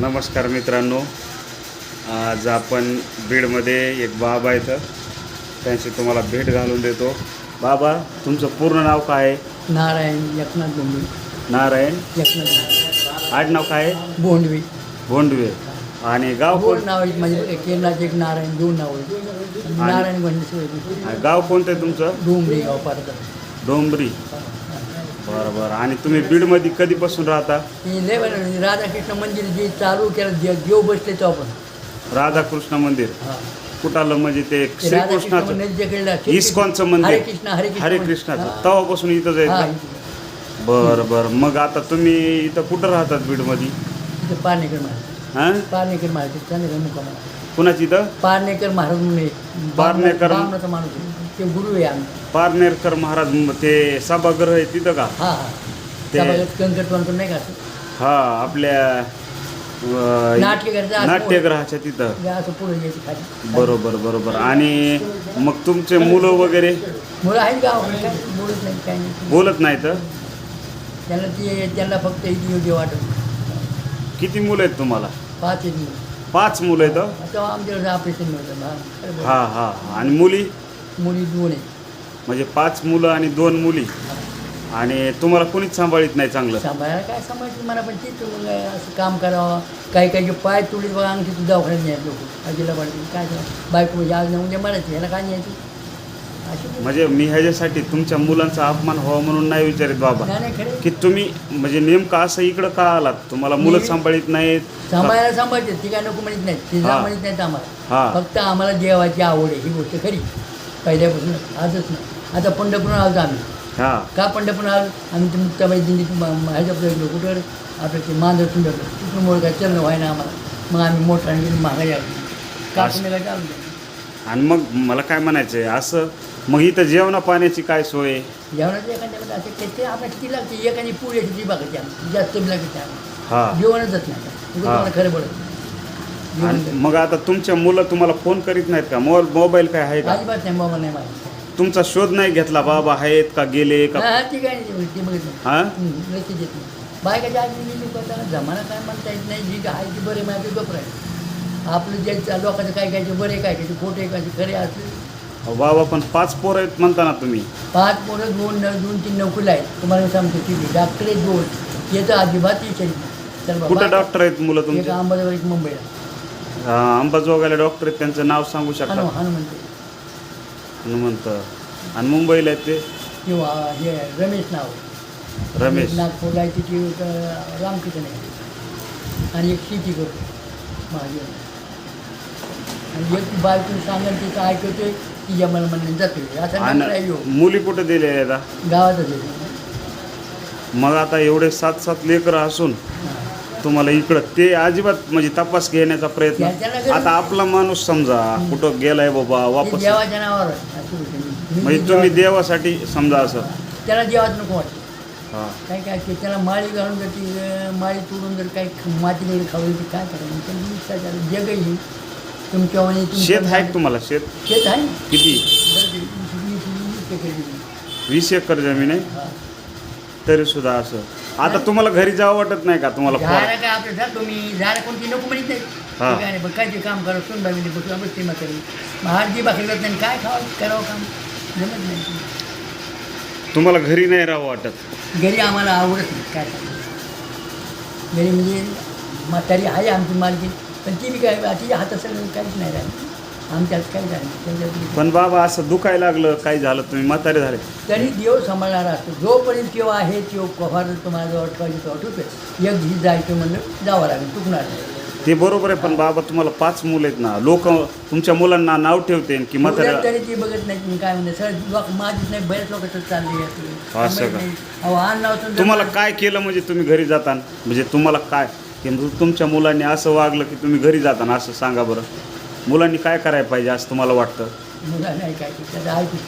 नमस्कार मित्रांनो. आज आपण बीडमध्ये एक बाबा इथं त्यांची तुम्हाला भेट घालून देतो. बाबा तुमचं पूर्ण नाव काय? आहे नारायण एकनाथ बोंडवी. नारायण. एकनाथ नारायण. आडनाव काय? आहे बोंडवी. भोंडवे आणि गाव कोण? नाव म्हणजे एक एकनाथ एक नारायण. दोन नाव नारायण गणेश गाव कोणतं आहे तुमचं? डोंबरी गाव पारत डोंबरी. बरं बरं. आणि तुम्ही बीडमध्ये कधीपासून राहता? ही लय बरं राधाकृष्ण मंदिर जे चालू केलं जे देव बसले तो आपण. राधाकृष्ण मंदिर. हा. कुठं आलं म्हणजे ते ते राधाकृष्ण श्रीकृष्णाचं मंदिर जे इस्कॉनचं हरे मंदिर कृष्ण हरे कृष्ण हरे. कृष्णाचं. हा. तेव्हापासून इथंच हा, आहे बरं बरं. मग आता तुम्ही इथं कुठं राहतात बीडमध्ये? इथं पारनेकर महाराज. हां? पारनेकर महाराज मुकाम कुणाची इथं? पारनेकर महाराज म्हणून एक बामणाचा माणूस आहे. ते गुरु आहे आम्ही. पारनेरकर महाराज म- ते सभागृह आहे तिथं का? हा हा. ते- नाही का असं? हा आपल्या अं, नाट्यगृहाच्या आत- नाट्यगृहाच्या तिथं. असं पुढे खाली. बरोबर बरोबर. आणि मग तुमचे मुलं वगैरे? मुलं आहेत गावाकडे काय? बोलत नाही काय नाही. बोलत नाहीत? त्यांना ते त्यांना फक्त इथे योग्य वाटत. किती मुलं आहेत तुम्हाला? पाच आहेत मुलं. पाच मुलं आहेत? तेव्हा आमच्याकडे ऑपरेशन नव्हतं हा. हा हा. आणि मुली? मुली दोन आहेत. म्हणजे पाच मुलं आणि दोन मुली. आणि तुम्हाला कोणीच सांभाळीत नाही चांगलं? सांभाळायला काय सांभाळायचं मला पण तेच मग असं काम करावं. काही काही पाय तुडीत बघा अंगठी तुझ्या दवाखान्यात न्यायचं लोक अजिला पाडते काय करावं बायको म्हणजे आज नाही उद्या मरायची ह्याला काय न्यायची? अशी म्हणजे मी ह्याच्यासाठी तुमच्या मुलांचा अपमान व्हावा म्हणून नाही विचारित बाबा. नाही नाही खरं की तुम्ही म्हणजे नेमकं असं इकडं का आलात? तुम्हाला मुलं मी- सांभाळीत नाहीत? सांभाळायला सांभाळते. ती काय नको म्हणत नाही ती हा. म्हणत नाहीत आम्हाला. हा. फक्त आम्हाला देवाची आवड आहे. ही गोष्ट खरी पहिल्यापासून आजच नाही. आता पंढरपूर आलो आम्ही. हा. का पंढरपूर आलो? आम्ही ते मुक्ताबाई दिंडीत ह्याच्या गेलो. कुठं? आपलं ते मांजर सुंदर तिथून मुळे काय चलन व्हायना आम्हाला. मग आम्ही गेलो मागायला आलो का असं. तुम्ही काय आणि मग मला काय म्हणायचं आहे असं मग इथं जेवणा पाण्याची काय सोय? आहे? जेवणाचं एखाद्यामध्ये असं ते आपल्याला किती लागते एखादी पुढे ती बघायची आम्ही. जास्त बी लागते आम्ही. हा. जेवणच जात नाही. उगाच हा. तुम्हाला खरं बोलत नाही. आणि मग आता तुमच्या मुलं तुम्हाला फोन करीत नाहीत का? मोबाईल मोबाईल काय आहे. का? अजिबात नाही नाही माहिती तुमचा शोध नाही घेतला बाबा आहेत का गेले का? हा ती काय नाही ती बघत नाही हा? हं, लक्ष देत नाही. बायकाच्या जमाना काय म्हणता येत नाही जी आहे ती बरे माहिती गप्र आहे आपलं जे लोकांचं काय काय बरे काय काय खोटे काय खरे असले बाबा पण पाच पोरं आहेत म्हणता ना तुम्ही. पाच पोरं दोन न- दोन तीन नोकरीला आहेत. तुम्हाला मी सांगतो किती? डॉक्टर आहेत दोन. येतं अजिबात विचारित नाही. चल बाबा कुठं डॉक्टर आहेत मुलं एक तुमचे? अंबाजोगाई एक मुंबईला. हा, अंबाजोगाईला डॉक्टर आहेत त्यांचं नाव सांगू शकता? हनुमंत. हनुमंत. आणि मुंबईला आहेत ते? किंवा हे रमेश नाव. रमेश. नागपूरला आहे एक, अं, रामकृष्ण आहे. आणि एक शेती करतो माझी आणि एक बायकून सांगेल तिथं ऐकतोय तिच्या मला म्हणणं जातोय असं आणि ह्यो. मुली कुठे दिले आता? गावातच मग आता एवढे सात सात लेकरं असून हां. तुम्हाला इकडं ते अजिबात म्हणजे तपास घेण्याचा प्रयत्न. गरज- आता आपला माणूस समजा कुठं गेलाय बाबा ते वापस. असं होतं. मी- म्हणजे मी तुम्ही देवा- देवासाठी समजा असं. त्याला देवाचं नको वाटतं. हा. काय काय त्याला माळी घालून जर ती अं, माळी तोडून जर काही माती वगैरे खावली तर काय करायचं? इच्छा झाली जगही तुमच्या वाणी तुमच्या- शेत आहे का तुम्हाला शेत? शेत आहे? ना? किती? बरं ते वीस- वीस- वीस एकर जमीन. वीस एकर जमीन आहे? हा. तरी सुद्धा असं. आता तुम्हाला घरी जावं वाटत नाही का तुम्हाला फळ काय आपलं? जातो मी झाडं कोणती? नको म्हणत नाही. हा. काय ते काम करा सोन बाबी बसून आपण ते म्हातारी. मग हात जी भाकरी करत नाही काय खावं करावं काम? जमत नाही. तुम्हाला घरी नाही राहावं वाटत? घरी आम्हाला आवडत नाही काय सांगू घरी म्हणजे म्हातारी आहे आमची मालकी पण ती बी काय तिच्या हातात सगळं काहीच नाही राहिलं. आमच्यात काही झालं? नाही. त्यांच्यात पण बाबा असं दुखायला लागलं काही झालं तुम्ही म्हातारे झाले. तरी देव सांभाळणारा असतो. जोपर्यंत केव्हा आहे तेव्हा कव्हा तुम्हाला जवळ ठेवायची तेव्हा ठेवतोय. एक घी जायचं म्हणलं जावं लागेल चुकणार नाही. ते बरोबर आहे पण बाबा तुम्हाला पाच मुलं आहेत ना. लोक तुमच्या मुलांना नाव ठेवते की म्हाताऱ्या एवढ्यात तरी ती बघत नाही मी काय म्हणते सर लोक माझीच नाही बरेच लोक तर चालले असं का? अहो आण लावतो तुम्हाला काय केलं म्हणजे तुम्ही घरी जाताना? म्हणजे तुम्हाला काय? की तुमच्या मुलांनी असं वागलं की तुम्ही घरी जाताना असं सांगा बरं. मुलांनी काय करायला पाहिजे असं तुम्हाला वाटतं मुला नाही काय ते, त्याचं ऐकूच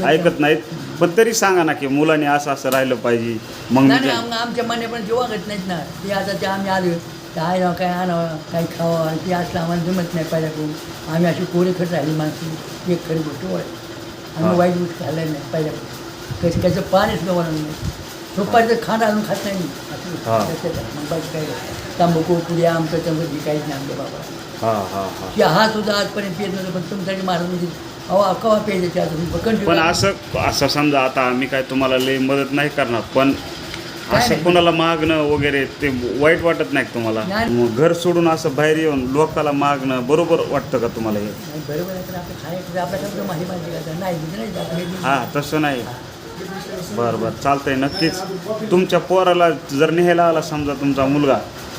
नाही. ऐकत नाहीत पण तरी सांगा ना की मुलांनी असं असं राहिलं पाहिजे मग मी नाही ते- नाही, आम- आमच्या मने पण ते वागत नाहीत ना ते आता ते आम्ही आलो ते आहे काय आणावं काही खावं आणि ते असलं आम्हाला जमत नाही पहिल्याकडून आम्ही अशी कोरे खट राहिली माणसं एक खरी गोष्ट हा. आम्ही वाईट गोष्ट खाल्ल्या नाही पहिल्याकडून कसं कसं पाणीच गवणार नाही सोपाचं खाणं आणून खात नाही मी. हा. त्याच्यात आहे. मग बाकी काय. तंबाखू पुढे आमचं तंबाखू काहीच नाही आमच्या बाबा हां हां हां. सुद्धा आजपर्यंत पेत नव्हतं पण तुमच्याकडे महाराज म्हणजे अहो कवा प्यायचं चहा तुम्ही कंटिन्यू पण असं असं समजा आता आम्ही काय तुम्हाला लई मदत नाही करणार पण असं नाही. कोणाला मागणं वगैरे ते वाईट वाटत नाही का तुम्हाला? नाही. मग घर सोडून असं बाहेर येऊन लोकाला मागणं बरोबर वाटतं का तुम्हाला हे? नाही, बरोबर आहे तर आपलं खायचं आपल्याकडे माहिती माहिती करायचं नाही म्हणजे नाही जात. हे हां तसं नाही. बरं बरं चालतंय नक्कीच. तुमच्या पोराला जर न्यायला आला समजा तुमचा मुलगा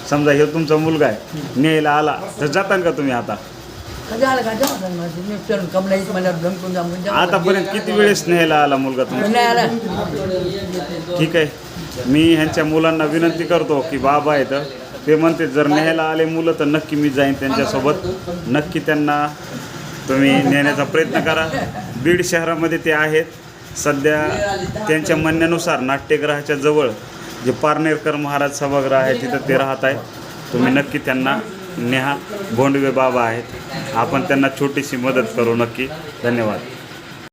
समजा हे तुमचा मुलगा आहे न्यायला आला तर जाताल का तुम्ही आता. आतापर्यंत किती वेळेस न्यायला आला मुलगा तुमचा? आला ठीक आहे. मी ह्यांच्या मुलांना विनंती करतो की बाबा आहेत ते म्हणते जर न्यायला आले मुलं तर नक्की मी जाईन त्यांच्यासोबत. नक्की त्यांना तुम्ही नेण्याचा प्रयत्न करा. बीड शहरामध्ये ते आहेत. सध्या त्यांच्या म्हणण्यानुसार नाट्यगृहाच्या जवळ जे पारनेरकर महाराज सभागृह आहे तिथं ते राहत आहे. तुम्ही नक्की त्यांना नेहा भोंडवे बाबा आहेत. आपण त्यांना छोटीशी मदत करू नक्की. धन्यवाद.